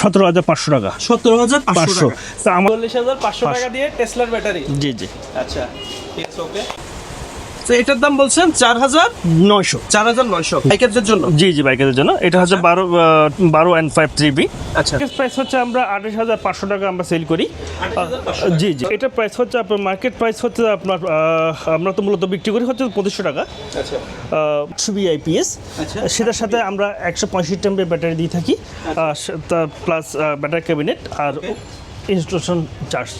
সতেরো হাজার পাঁচশো টাকা। সতেরো হাজার পাঁচশো চল্লিশ হাজার পাঁচশো টাকা দিয়ে টেসলার ব্যাটারি। জি জি। আচ্ছা ঠিক আছে ওকে। তো এটার দাম বলছেন চার হাজার নয়শো। চার হাজার নয়শো। বাইকারদের জন্য? জি জি বাইকের জন্য। এটা হচ্ছে বারো বারো অ্যান্ড ফাইভ থ্রি বি আচ্ছা। প্রাইস হচ্ছে আমরা আঠাশ হাজার পাঁচশো টাকা আমরা সেল করি। জি জি। এটা প্রাইস হচ্ছে আপনার মার্কেট প্রাইস হচ্ছে আপনার আমরা তো মূলত বিক্রি করি হচ্ছে পঁচিশশো টাকা। আচ্ছা। ছবি আইপিএস আচ্ছা। সেটার সাথে আমরা একশো পঁয়ষট্টি এমবি ব্যাটারি দিয়ে থাকি। প্লাস ব্যাটারি ক্যাবিনেট আর ইনস্টলেশন চার্জ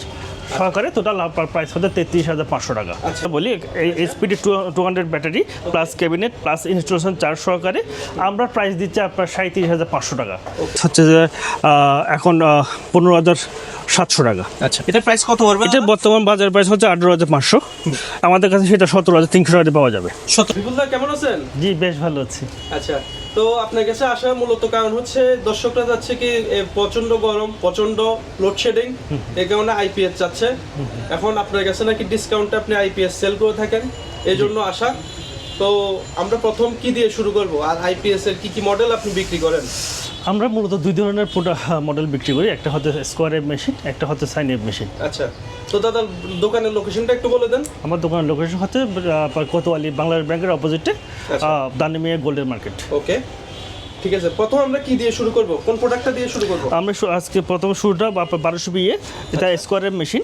সহকারে টোটাল আপনার প্রাইস হচ্ছে তেত্রিশ হাজার পাঁচশো টাকা। আচ্ছা। বলি এই HPD two two hundred battery plus cabinet plus installation charge সহকারে আমরা প্রাইস দিচ্ছি আপনার সাঁত্রিশ হাজার পাঁচশো টাকা। হচ্ছে যে এখন পনেরো হাজার সাতশো টাকা। আচ্ছা এটার প্রাইস কত পড়বে? এটা বর্তমান বাজার প্রাইস হচ্ছে আঠারো হাজার পাঁচশো। আমাদের কাছে সেটা সতেরো হাজার তিনশো টাকা পাওয়া যাবে। সতেরো কেমন আছেন? জি বেশ ভালো আছি। আচ্ছা। তো আপনার কাছে আসার মূলত কারণ হচ্ছে দর্শকরা যাচ্ছে কি প্রচণ্ড গরম প্রচণ্ড লোডশেডিং এই কারণে আইপিএস যাচ্ছে। এখন আপনার কাছে নাকি ডিসকাউন্টে আপনি আইপিএস সেল করে থাকেন এই জন্য আসা তো আমরা প্রথম কি দিয়ে শুরু করব? আর আইপিএস এর কি কি মডেল আপনি বিক্রি করেন? আমরা মূলত দুই ধরনের মডেল বিক্রি করি। একটা হচ্ছে স্কোয়ার মেশিন একটা হচ্ছে সাইন এফ মেশিন আচ্ছা। তো দাদা দোকানের লোকেশনটা একটু বলে দেন। আমার দোকানের লোকেশন হচ্ছে কোতোয়ালি বাংলাদেশ ব্যাংকের অপোজিটে। দানিমিয়া গোল্ডের মার্কেট ওকে ঠিক আছে প্রথম আমরা কি দিয়ে শুরু করব? কোন প্রোডাক্টটা দিয়ে শুরু করব? আমরা আজকে প্রথম শুরুটা আপনার বারোশো বিয়ে এটা স্কোয়ারের মেশিন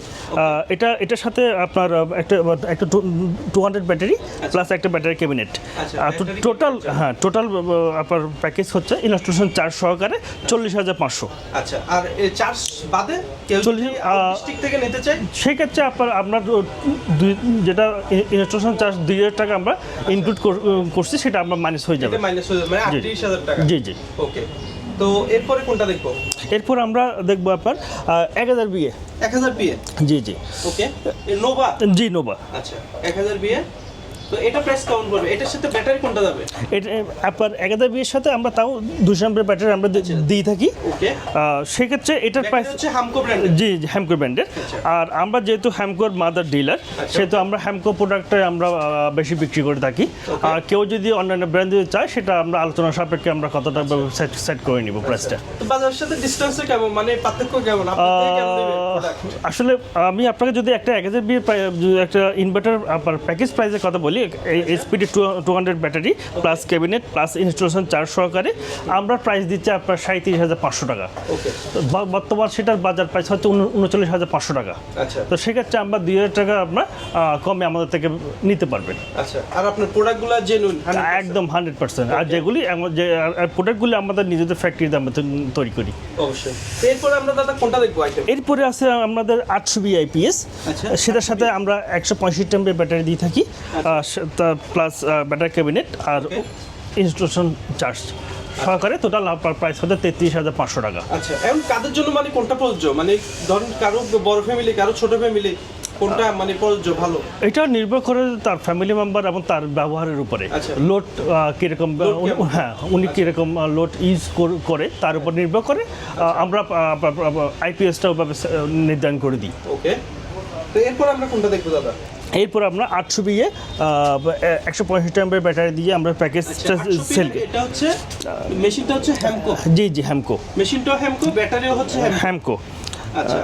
এটা এটার সাথে আপনার একটা একটা টু হান্ড্রেড ব্যাটারি প্লাস একটা ব্যাটারি ক্যাবিনেট আচ্ছা, টোটাল হ্যাঁ টোটাল আপনার প্যাকেজ হচ্ছে ইনস্টলেশন চার্জ সহকারে চল্লিশ হাজার পাঁচশো। আচ্ছা আর চার্জ বাদে চল্লিশ, থেকে নিতে চাই সেক্ষেত্রে আপনার আপনার দুই যেটা ইনস্টলেশন চার্জ দুই হাজার টাকা আমরা ইনক্লুড করছি সেটা আমরা মাইনাস হয়ে যাবে। মাইনাস হয়ে যাবে মানে আটত্রিশ হাজার টাকা। জি জি। ওকে। তো এরপরে কোনটা দেখব? এরপর আমরা দেখব আপনার এক হাজার বিয়ে। এক হাজার বিয়ে? জি জি। ওকে। নোভা? জি নোভা। আচ্ছা এক হাজার বিয়ে। তো এটা প্রাইস কাউন্ট করবে। এটার সাথে ব্যাটারি কোনটা যাবে? এটা আপনার এক হাজার বিয়ের সাথে আমরা তাও দুশো এমপের ব্যাটারি আমরা দিয়ে থাকি। ওকে সেক্ষেত্রে এটার প্রাইস হচ্ছে ব্র্যান্ডের জি হ্যামকো ব্র্যান্ডের আর আমরা যেহেতু হ্যামকোর মাদার ডিলার সেহেতু আমরা হ্যামকো আমরা বেশি বিক্রি করে থাকি। আর কেউ যদি অন্যান্য ব্র্যান্ড দিতে চায় সেটা আমরা আলোচনা সাপেক্ষে আমরা কতটা সেট সেট করে নিব প্রাইসটা বাজারের সাথে ডিসটেন্সে কেমন? মানে পার্থক্য কেমন? আসলে আমি আপনাকে যদি একটা এক হাজার বিয়ের একটা ইনভার্টার আপনার প্যাকেজ প্রাইসের কথা বলি এই HPD two hundred battery plus cabinet plus installation charge সহকারে আমরা প্রাইস দিচ্ছি আপনার সাঁত্রিশ হাজার পাঁচশো টাকা। তো বর্তমান সেটার বাজার প্রাইস হচ্ছে উন- উনচল্লিশ হাজার পাঁচশো টাকা। আচ্ছা। তো সেক্ষেত্রে আমরা দুই হাজার টাকা আপনার কমে আমাদের থেকে নিতে পারবেন। আচ্ছা আর আপনার প্রোডাক্টগুলো জেনুইন একদম হান্ড্রেড পার্সেন্ট আর যেগুলি যে প্রোডাক্টগুলি আমাদের নিজেদের ফ্যাক্টরিতে আমরা তৈরি করি। অবশ্যই। এরপরে আমরা দাদা কোনটা দেখব এরপরে আছে আমাদের আটশো বিআইপিএস আচ্ছা। সেটার সাথে আমরা একশো পঁয়ষট্টি এমবি ব্যাটারি দিয়ে থাকি। প্লাস ব্যাটারি ক্যাবিনেট আর ইনস্টলেশন চার্জ সহকারে টোটাল আপনার প্রাইস হচ্ছে তেত্রিশ হাজার পাঁচশো টাকা। আচ্ছা এখন কাদের জন্য মানে কোনটা প্রযোজ্য? মানে ধরুন কারও বড় ফ্যামিলি কারও ছোট ফ্যামিলি কোনটা মানে প্রযোজ্য ভালো? এটা নির্ভর করে তার ফ্যামিলি মেম্বার এবং তার ব্যবহারের উপরে। আচ্ছা। লোড কীরকম হ্যাঁ উনি কীরকম লোড ইউজ করে তার উপর নির্ভর করে আচ্ছা। আমরা আইপিএসটা ওভাবে নির্ধারণ করে দিই। ওকে তো এরপর আমরা কোনটা দেখব দাদা? এরপর আমরা আটশো বিয়ে একশো পঁয়ষট্টি এমবের ব্যাটারি দিয়ে আমরা প্যাকেজটা সেল এটা হচ্ছে মেশিনটা হচ্ছে হ্যামকো জি জি হ্যামকো মেশিনটাও হ্যামকো ব্যাটারিও হচ্ছে হ্যামকো হ্যামকো আচ্ছা।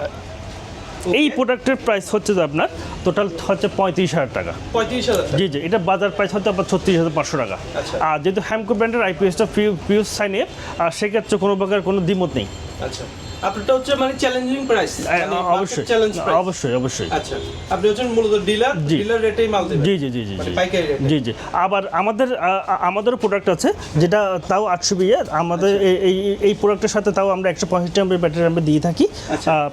এই প্রোডাক্টের প্রাইস হচ্ছে যে আপনার টোটাল হচ্ছে পঁয়ত্রিশ হাজার টাকা। পঁয়ত্রিশ হাজার জি জি এটা বাজার প্রাইস হচ্ছে আপনার ছত্রিশ হাজার পাঁচশো টাকা। আচ্ছা। আর যেহেতু হ্যামকো ব্র্যান্ডের আইপিএসটা পিউস সাইনে আর সেক্ষেত্রে কোনো প্রকার কোনো দ্বিমত নেই। আচ্ছা। আপনারটা হচ্ছে মানে চ্যালেঞ্জিং প্রাইস অবশ্যই। চ্যালেঞ্জ অবশ্যই অবশ্যই। আচ্ছা আপনি হচ্ছেন মূলত ডিলার ডিলার রেটেই মাল দেবেন। জি জি জি জি মানে জি। পাইকারি রেটে জি জি। আবার আমাদের আ, আ, আমাদেরও প্রোডাক্ট আছে যেটা তাও আটশো বিয়ে আমাদের আচ্ছা। এই- এই প্রোডাক্টের সাথে তাও আমরা একশো পঁয়ষট্টি এমবি ব্যাটারি আমরা দিয়ে থাকি।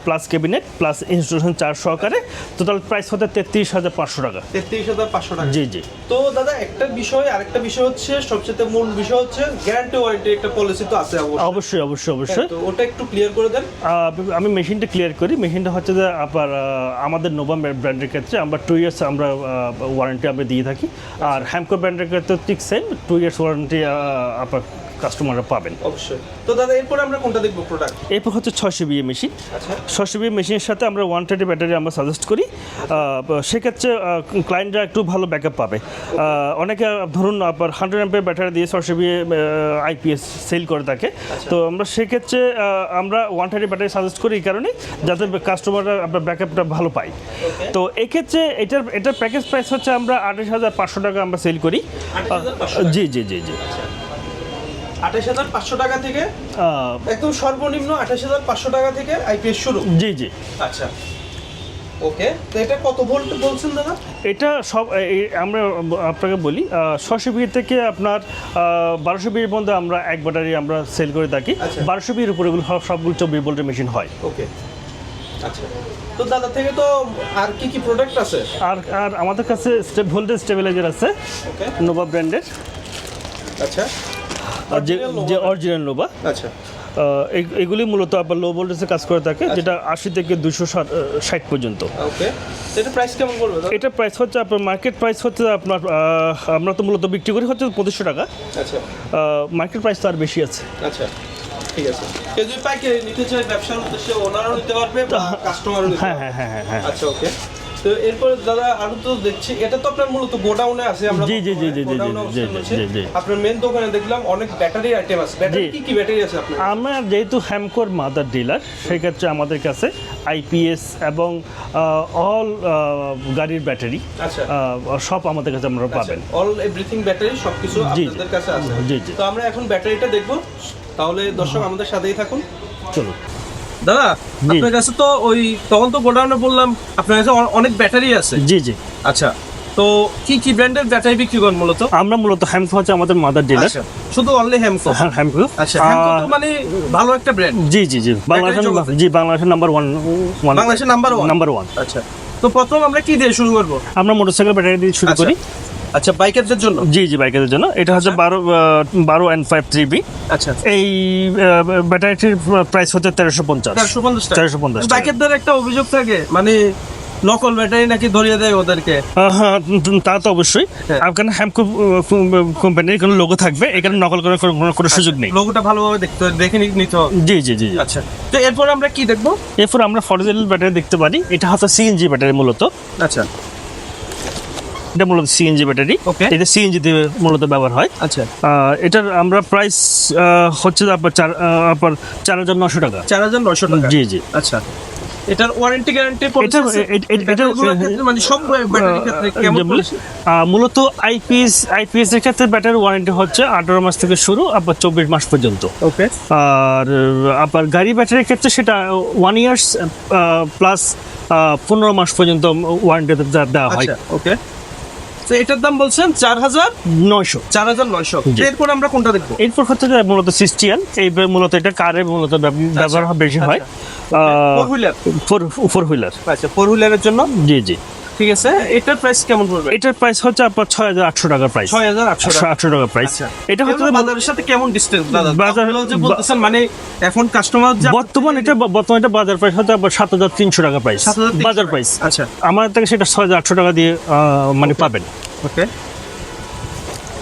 Plus cabinet plus installation charge সহকারে। টোটাল প্রাইস হতে তেত্রিশ হাজার পাঁচশো টাকা। তেত্রিশ হাজার পাঁচশো টাকা। জি জি। তো দাদা একটা বিষয় আরেকটা বিষয় হচ্ছে সবচেয়ে মূল বিষয় হচ্ছে গ্যারান্টি ওয়ারেন্টি একটা পলিসি তো আছে অবশ্যই। অবশ্যই অবশ্যই অবশ্যই। তো ওটা একটু ক্লিয়ার করে আমি মেশিনটা ক্লিয়ার করি। মেশিনটা হচ্ছে যে আপনার আমাদের নোভা ব্র্যান্ডের ক্ষেত্রে আমরা টু ইয়ার্স আমরা ওয়ারেন্টি আমরা দিয়ে থাকি। আর হ্যামকো ব্র্যান্ডের ক্ষেত্রে ঠিক সেম টু ইয়ার্স ওয়ারেন্টি আপনার কাস্টমাররা পাবেন। অবশ্যই। তো দাদা এরপরে আমরা কোনটা দেখব প্রোডাক্ট এরপর হচ্ছে ছয়শো বিএ মেশিন আচ্ছা। ছয়শো বিএ মেশিনের সাথে আমরা ওয়ান থার্টি ব্যাটারি আমরা সাজেস্ট করি। আহ, সেক্ষেত্রে ক্লায়েন্টরা একটু ভালো ব্যাকআপ পাবে। অনেকে ধরুন আপনার হান্ড্রেড এমপের ব্যাটারি দিয়ে ছয়শো বিএ আইপিএস সেল করে থাকে। তো আমরা সেক্ষেত্রে আমরা ওয়ান থার্টি ব্যাটারি সাজেস্ট করি এই কারণে যাতে কাস্টমাররা আপনার ব্যাকআপটা ভালো পায়। তো এক্ষেত্রে এটার এটার প্যাকেজ প্রাইস হচ্ছে আমরা আঠাশ হাজার পাঁচশো টাকা আমরা সেল করি। জি জি জি জি। আঠাশ হাজার পাঁচশো টাকা থেকে একদম সর্বনিম্ন আঠাশ হাজার পাঁচশো টাকা থেকে আইপিএস শুরু। জি জি। আচ্ছা। ওকে তো এটা কত ভোল্ট বলছেন দাদা? এটা সব আমরা আপনাকে বলি ছশো বিয়ের থেকে আপনার বারোশো বিয়ের মধ্যে আমরা এক ব্যাটারি আমরা সেল করে থাকি। আচ্ছা। বারোশো বিয়ের উপরে সবগুলো চব্বিশ ভোল্টের মেশিন হয়। ওকে। আচ্ছা। তো দাদা থেকে তো আর কি কি প্রোডাক্ট আছে? আর আর আমাদের কাছে স্টেপ ভোল্টেজ স্টেবিলাইজার আছে। ওকে। নোভা ব্র্যান্ডের আচ্ছা। যে যে অরিজিনাল নোভা আচ্ছা। এগুলি মূলত আপনার লো ভোল্টেজে কাজ করে থাকে যেটা আশি থেকে দুশো ষাট পর্যন্ত। এটা প্রাইস কেমন পড়বে এটা প্রাইস হচ্ছে আপনার মার্কেট প্রাইস হচ্ছে আপনার আমরা তো মূলত বিক্রি করি হচ্ছে পঁচিশশো টাকা। আচ্ছা। মার্কেট প্রাইস তো আর বেশি আছে। আচ্ছা ঠিক আছে। কেউ যদি পাইকারি নিতে চায় ব্যবসার উদ্দেশ্যে ওনারও নিতে পারবে কাস্টমারও নিতে হ্যাঁ হ্যাঁ হ্যাঁ হ্যাঁ হ্যাঁ। আচ্ছা ওকে তো এরপর দাদা আরও তো দেখছি এটা তো আপনার মূলত গোডাউনে আছে আমরা জি, জি, জি, জি, জি, জি। আপনার মেন দোকানে দেখলাম অনেক ব্যাটারি আইটেম আছে। ব্যাটারি কি কি ব্যাটারি আছে আপনার? আমরা যেহেতু হ্যামকোর মাদার ডিলার সেক্ষেত্রে আমাদের কাছে আইপিএস এবং অল গাড়ির ব্যাটারি আচ্ছা। সব আমাদের কাছে আমরা পাবেন। অল এভরিথিং ব্যাটারি সবকিছু। আপনাদের কাছে আছে। জি, জি। তো আমরা এখন ব্যাটারিটা দেখব। তাহলে দর্শক আমাদের সাথেই থাকুন। চলুন। দাদা আপনার কাছে তো ওই তখন তো গোডাউনে বললাম আপনার কাছে অনেক ব্যাটারি আছে। জি জি। আচ্ছা তো কি কি ব্র্যান্ডের ব্যাটারি বিক্রি করেন মূলত? আমরা মূলত হ্যামকো হচ্ছে আমাদের মাদার ডিলার আচ্ছা শুধু অনলি হ্যামকো হ্যামকো আচ্ছা হ্যামকো তো মানে ভালো একটা ব্র্যান্ড জি জি জি। বাংলাদেশের। জি বাংলাদেশের নাম্বার ওয়ান ওয়ান বাংলাদেশের নাম্বার ওয়ান নাম্বার ওয়ান আচ্ছা তো প্রথম আমরা কি দিয়ে শুরু করব? আমরা মোটরসাইকেল ব্যাটারি দিয়ে শুরু আচ্ছা। করি। আচ্ছা বাইকারদের জন্য? জি জি বাইকের জন্য। এটা হচ্ছে বারো বারো অ্যান্ড ফাইভ থ্রি বি আচ্ছা এই ব্যাটারিটির প্রাইস হচ্ছে তেরোশো পঞ্চাশ। চারশো পঞ্চাশ চারশো পঞ্চাশ। বাইকারদের একটা অভিযোগ থাকে মানে নকল ব্যাটারি নাকি ধরিয়ে দেয় ওদেরকে? হ্যাঁ তা তো অবশ্যই। আপনার হ্যামকো কোম্পানির কোনো লোগো থাকবে এখানে নকল করার কোনো- সুযোগ নেই। লোগোটা ভালোভাবে দেখতে দেখে নি- নিতে হবে। জি জি জি। আচ্ছা। তো এরপর আমরা কি দেখব? এরপর আমরা ফরজেল ব্যাটারি দেখতে পারি। এটা হচ্ছে সিএনজি ব্যাটারি মূলত। আচ্ছা। এটা মূলত সিএনজি ব্যাটারি. এটা সিএনজি তে মূলত ব্যবহার হয়। আচ্ছা। এটার আমরা প্রাইস হচ্ছে আপনার চার আপনার চার হাজার নশো টাকা। চার হাজার নয়শো টাকা? জি জি। আচ্ছা। এটার ওয়ারেন্টি গ্যারান্টি এটা- এ- এ- এটা- মানে সব ক্ষেত্রে কেমন মূলত আইপিএস আইপিএস এর ক্ষেত্রে ব্যাটারি ওয়ারেন্টি হচ্ছে আঠারো মাস থেকে শুরু আপনার চব্বিশ মাস পর্যন্ত। ওকে আর আপনার গাড়ি ব্যাটারির ক্ষেত্রে সেটা ওয়ান ইয়ার্স প্লাস পনেরো মাস পর্যন্ত ওয়ারেন্টি দেওয়া হয়। আচ্ছা ওকে তো এটার দাম বলছেন চার হাজার নয়শো। চার হাজার নয়শো। এরপর আমরা কোনটা দেখব? এরপর হচ্ছে মূলত সিস্টিয়ান এই মূলত এটা কারে মূলত ব্যব- ব্যবহার বেশি হয়। Four wheeler four four wheeler আচ্ছা ফোর হুইলারের জন্য? জি জি। ঠিক আছে? এটার প্রাইস কেমন পড়বে? এটার প্রাইস হচ্ছে আপনার ছয় হাজার আটশো টাকা প্রাইস ছয় হাজার আটশো আটশো টাকা প্রাইস আচ্ছা। এটা হচ্ছে বাজারের সাথে কেমন ডিস্টেন্স দাদা? বাজার- হলো যে বলতেছেন মানে এখন কাস্টমার বর্তমান এটা বর্তমান এটা বাজার প্রাইস হচ্ছে আপনার সাত হাজার তিনশো টাকা প্রাইস বাজার প্রাইস আচ্ছা। আমার থেকে সেটা ছয় হাজার আটশো টাকা দিয়ে মানে পাবেন। ওকে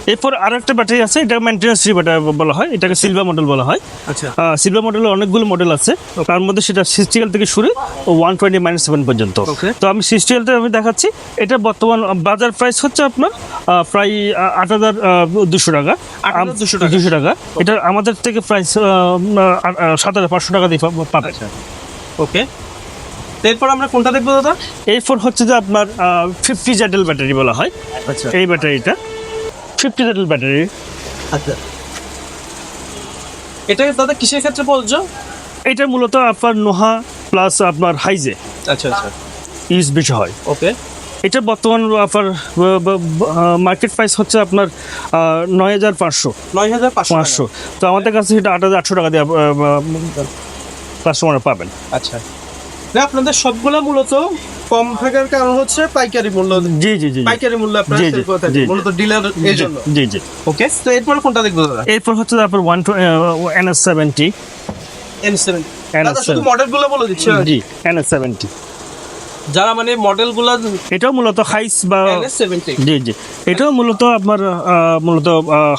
এরপর আর একটা ব্যাটারি আছে এটা মেনটেন্যান্স ফ্রি ব্যাটারি বলা হয় এটাকে সিলভার মডেল বলা হয়। আচ্ছা। সিলভার মডেলের অনেকগুলো মডেল আছে। তার মধ্যে সেটা সিক্সটিএল থেকে শুরু ওয়ান টোয়েন্টি মাইনাস সেভেন পর্যন্ত. তো আমি সিক্সটিএলটা আমি দেখাচ্ছি। এটা বর্তমান বাজার প্রাইস হচ্ছে আপনার প্রায় আট হাজার দুশো টাকা। 8,200 টাকা। দুশো টাকা। এটা আমাদের থেকে প্রাইস সাত হাজার পাঁচশো টাকা দিয়ে পা- পাবেন আচ্ছা। ওকে এরপর আমরা কোনটা দেখব দাদা? এরপর হচ্ছে যে আপনার ফিফটি জেডেল ব্যাটারি বলা হয়। আচ্ছা। এই ব্যাটারিটা ফিফটি জেডেল ব্যাটারি আচ্ছা। এটা দাদা কিসের ক্ষেত্রে বলছো এটা মূলত আপনার নোহা প্লাস আপনার হাইজে। আচ্ছা আচ্ছা। ইউজ বেশি হয়। ওকে। এটা বর্তমান আপনার মার্কেট প্রাইস হচ্ছে আপনার নয় হাজার পাঁচশো। নয় হাজার পাঁচশো তো আমাদের কাছে সেটা আট হাজার আটশো টাকা দিয়ে কাস্টমার পাবেন। আচ্ছা। আপনাদের সবগুলা মূলত কম থাকার কারণ হচ্ছে পাইকারি মূল্য। জি জি জি জি। পাইকারি মূল্য আপনারা জি, জি, করে থাকেন। জি, জি। মূলত ডিলার এর জন্য। জি জি। ওকে তো এরপর কোনটা দেখব দাদা? এরপর হচ্ছে আপনার one N S seventy N seven NS দাদা শুধু মডেল বলে দিচ্ছি জি এন এস সেভেন্টি যারা মানে মডেলগুলো এটাও মূলত হাইস বা এনএস জি জি। এটাও মূলত আপনার মূলত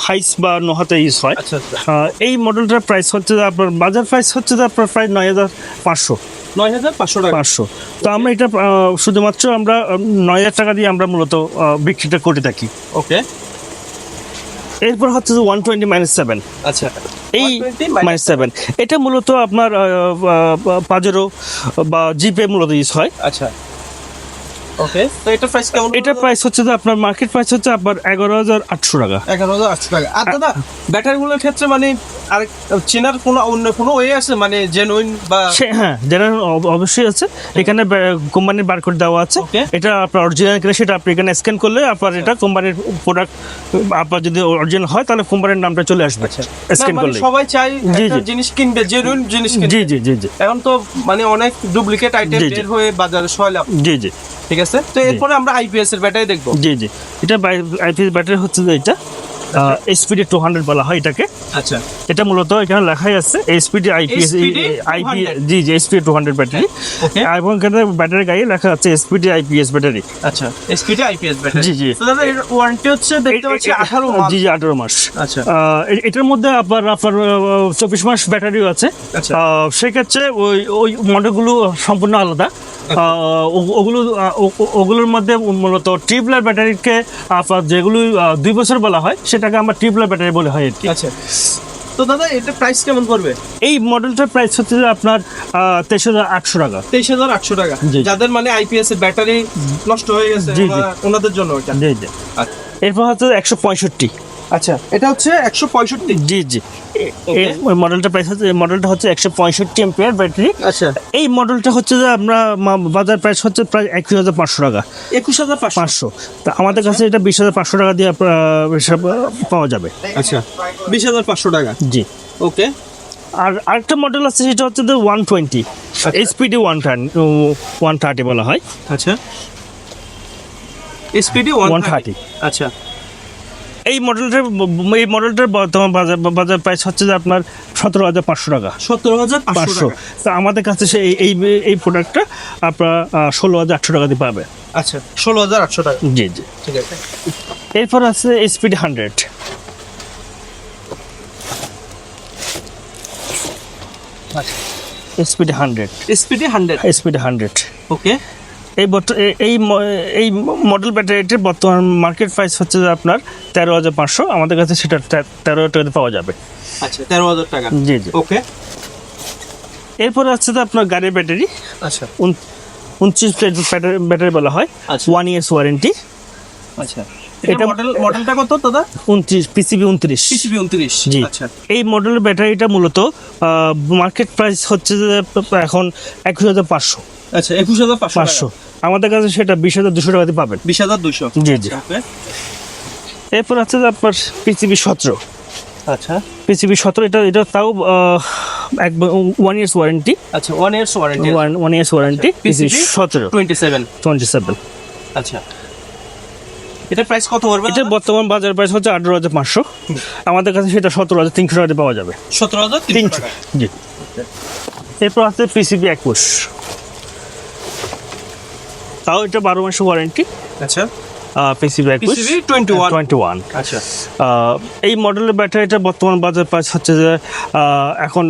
হাইস বা নোহাতে ইউজ হয়। আচ্ছা আচ্ছা। এই মডেলটার প্রাইস হচ্ছে আপনার বাজার প্রাইস হচ্ছে আপনার প্রায় নয় হাজার পাঁচশো। নয় হাজার পাঁচশো টাকা। পাঁচশো। তো আমরা এটা শুধুমাত্র আমরা নয় হাজার টাকা দিয়ে আমরা মূলত বিক্রিটা করে থাকি। ওকে। এরপর হচ্ছে যে ওয়ান টোয়েন্টি মাইনাস সেভেন। আচ্ছা। এই 120 মাইনাস সেভেন এটা মূলত আপনার পাজেরো বা জিপে মূলত ইউজ হয়। আচ্ছা। ওকে তো এটা প্রাইস কেমন? এটার প্রাইস হচ্ছে যে আপনার মার্কেট প্রাইস হচ্ছে আপনার এগারো হাজার আটশো টাকা। এগারো হাজার আটশো টাকা। আর দাদা ব্যাটারিগুলোর ক্ষেত্রে মানে আর চেনার কোনো অন্য কোনো ওয়ে আছে? মানে জেনুইন বা হ্যাঁ অব- অবশ্যই আছে। এখানে কোম্পানির বারকোড দেওয়া আছে। এটা আপনার অরিজিনাল কিনা সেটা আপনি এখানে স্ক্যান করলে আপনার এটা কোম্পানির প্রোডাক্ট আপনার যদি অরিজিনাল হয় তাহলে কোম্পানির নামটা চলে আসবে। স্ক্যান মানে করলে সবাই চাই। জিনিস কিনবে জেনুইন জিনিস জি জি জি জি। এখন তো মানে অনেক ডুপ্লিকেট আইটেম। বের হয়ে বাজারে সয়লাভ। জি জি। ঠিক আছে? তো এরপরে আমরা আইপিএস এর ব্যাটারি দেখব। জি জি। এটা আইপিএস ব্যাটারি হচ্ছে যে এটা? এসপিডি টু হান্ড্রেড বলা হয় এটাকে। আচ্ছা। এটা মূলত এখানে লেখাই আছে SPD IPS IP G G SPD two hundred battery এবং এখানে ব্যাটারি গায়ে লেখা আছে এসপিডি আইপিএস ব্যাটারি আচ্ছা এসপিডি আইপিএস ব্যাটারি জি, জি। ওয়ারেন্টি হচ্ছে দেখতে পাচ্ছি 18 মাস। জি জি আঠারো মাস। আচ্ছা। এটার মধ্যে আপনার আপনার চব্বিশ মাস ব্যাটারিও আছে। আচ্ছা। সেক্ষেত্রে ওই ওই মডেলগুলো সম্পূর্ণ আলাদা। আহ, ওগুলো ওগুলোর মধ্যে মূলত ট্রিপলার ব্যাটারিকে আপনার যেগুলো দুই বছর বলা হয় সেটাকে আমরা ট্রিপলার ব্যাটারি বলে হয় আর কি আচ্ছা। তো দাদা এটা প্রাইস কেমন করবে এই মডেলটার প্রাইস হচ্ছে আপনার তেইশ হাজার আটশো টাকা। তেইশ হাজার আটশো টাকা। যাদের মানে আইপিএস এর ব্যাটারি নষ্ট হয়ে গেছে। ওনাদের জন্য জি। আচ্ছা। এরপর হচ্ছে একশো পঁয়ষট্টি। আচ্ছা এটা হচ্ছে একশো পঁয়ষট্টি। জি জি. এই মডেলটা প্রাইস হচ্ছে মডেলটা হচ্ছে একশো পঁয়ষট্টি এমপিয়ার ব্যাটারি আচ্ছা। এই মডেলটা হচ্ছে যে আমরা বাজার প্রাইস হচ্ছে প্রায় একুশ হাজার পাঁচশো টাকা। একুশ হাজার পাঁচশো। তা আমাদের কাছে এটা বিশ হাজার পাঁচশো টাকা দিয়ে পাওয়া যাবে। আচ্ছা বিশ হাজার পাঁচশো টাকা। জি। ওকে আর আরেকটা মডেল আছে সেটা হচ্ছে যে one twenty HPD one one thirty বলা হয়। আচ্ছা। এসপিডি ওয়ান থার্টি আচ্ছা। এই মডেলটার এই মডেলটার বর্তমান বাজার বাজার প্রাইস হচ্ছে যে আপনার সতেরো হাজার পাঁচশো টাকা। সতেরো হাজার পাঁচশো তা আমাদের কাছে সে এই এই প্রোডাক্টটা আপনার ষোলো হাজার আটশো টাকা দিয়ে পাবে। আচ্ছা ষোলো হাজার আটশো টাকা। জি জি। ঠিক আছে। এরপর আছে HPD hundred HPD hundred SPD hundred HPD hundred okay এই এই এই মডেল ব্যাটারিটির বর্তমান মার্কেট প্রাইস হচ্ছে যে আপনার তেরো হাজার পাঁচশো। আমাদের কাছে সেটা তেরো হাজার টাকাতে পাওয়া যাবে। আচ্ছা তেরো হাজার টাকা। জি জি। ওকে। এরপরে হচ্ছে তো আপনার গাড়ির ব্যাটারি আচ্ছা। উন- উনত্রিশ প্লেট ব্যাটারি বলা হয়। ওয়ান ইয়ার্স ওয়ারেন্টি আচ্ছা। এটা- মডেল মডেলটা কত দাদা? উনত্রিশ পিসিবি উনত্রিশ। পিসিবি উনত্রিশ জি। আচ্ছা। এই মডেলের ব্যাটারিটা মূলত মার্কেট প্রাইস হচ্ছে যে এখন একুশ হাজার পাঁচশো। আচ্ছা একুশ হাজার পাঁচশো আমাদের কাছে সেটা বিশ হাজার দুশো টাকাতে পাবেন। বিশ হাজার দুশো। জি জি। ওকে। এরপর আছে আপনার পিসিবি সতেরো। আচ্ছা। পিসিবি সতেরো এটা এটা তাও এক ওয়ান ইয়ার্স ওয়ারেন্টি আচ্ছা one years warranty one one years warranty PCB সতেরো টোয়েন্টি সেভেন টোয়েন্টি সেভেন আচ্ছা। এটা প্রাইস কত পড়বে? এটা বর্তমান বাজার প্রাইস হচ্ছে আঠারো হাজার পাঁচশো। আমাদের কাছে সেটা সতেরো হাজার তিনশো টাকাতে পাওয়া যাবে। সতেরো হাজার তিনশো জি। এরপর আছে পিসিবি একুশ। তাও এটা বারো মাসের ওয়ারেন্টি আচ্ছা। পিসিবি একুশ। PCB 21 টোয়েন্টি ওয়ান আচ্ছা। এই মডেলের ব্যাটারিটা বর্তমান বাজার প্রাইস হচ্ছে যে এখন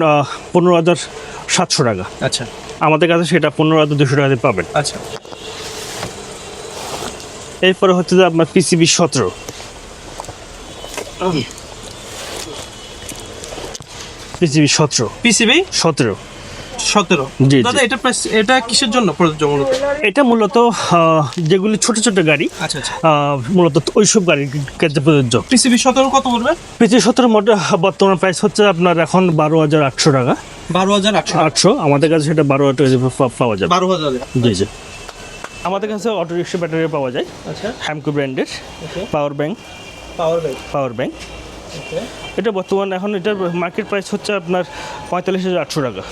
পনেরো হাজার সাতশো টাকা। আচ্ছা। আমাদের কাছে সেটা পনেরো হাজার দুশো টাকাতে পাবেন। আচ্ছা। এরপরে হচ্ছে যে আপনার পিসিবি সতেরো। পিসিবি সতেরো। পিসিবি সতেরো। সতেরো। দাদা এটা প্রাইস এটা কিসের জন্য প্রযোজ্য মূলত এটা মূলত যেগুলি ছোট ছোট গাড়ি আচ্ছা আচ্ছা। মূলত ওইসব গাড়ির ক্ষেত্রে প্রযোজ্য। পিসিবি সতেরো কত পড়বে? পিসিবি সতেরো মডেল বর্তমান প্রাইস হচ্ছে আপনার এখন বারো হাজার আটশো টাকা। বারো হাজার আটশো। আটশো আমাদের কাছে সেটা বারো হাজার টাকা পাওয়া যাবে। বারো হাজারে। জি জি। আমাদের কাছে অটো রিক্সা ব্যাটারি পাওয়া যায়। আচ্ছা। হ্যামকো ব্র্যান্ডের power bank power bank power bank এটা বর্তমান এখন এটার মার্কেট প্রাইস হচ্ছে আপনার পঁয়তাল্লিশ হাজার আটশো টাকা।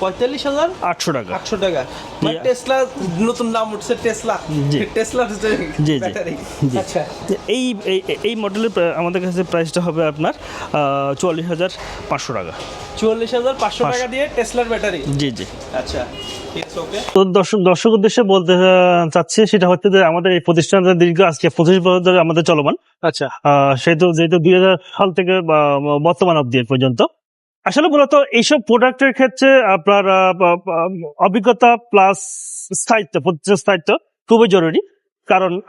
পঁয়তাল্লিশ হাজার? আটশো টাকা। আটশো টাকা। মানে টেসলা নতুন নাম উঠছে টেসলা টেসলা জি, জি, আচ্ছা। এই এই মডেলের আমাদের কাছে প্রাইসটা হবে আপনার চুয়াল্লিশ হাজার পাঁচশো টাকা। চুয়াল্লিশ হাজার পাঁচশো। টাকা দিয়ে টেসলার ব্যাটারি জি জি। আচ্ছা। তো দর্শক দর্শক উদ্দেশ্যে বলতে চাচ্ছি সেটা হচ্ছে যে আমাদের এই প্রতিষ্ঠানটা দীর্ঘ আজকে পঁচিশ বছর ধরে আমাদের চলমান। আচ্ছা। সেহেতু যেহেতু দুই হাজার সাল থেকে বর্তমান অব্দি পর্যন্ত। আসলে মূলত এইসব প্রোডাক্টের ক্ষেত্রে আপনার অভিজ্ঞতা প্লাস স্থায়িত্ব প্রতিষ্ঠা স্থায়িত্ব খুবই জরুরি। কারণ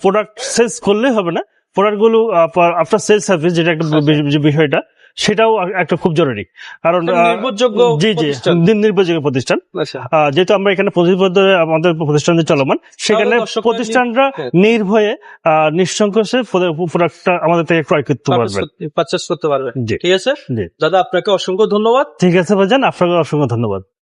প্রোডাক্ট সেলস করলে হবে না। প্রোডাক্টগুলো আফটার সেলস সার্ভিস যেটা একটা বি- বিষয়টা। সেটাও একটা খুব জরুরি। কারণ নির্ভরযোগ্য জি। নির্ভরযোগ্য প্রতিষ্ঠান। আচ্ছা। যেহেতু আমরা এখানে আমাদের প্রতিষ্ঠান যে চলমান সেখানে প্রতিষ্ঠানরা হ্যাঁ। নির্ভয়ে আহ, নিঃসংকোচে প্রোডাক্টটা আমাদের থেকে ক্রয় করতে পারবেন পারচেস করতে পারবে। ঠিক আছে? দাদা আপনাকে অসংখ্য ধন্যবাদ। ঠিক আছে ভাইজান। আপনাকে অসংখ্য ধন্যবাদ।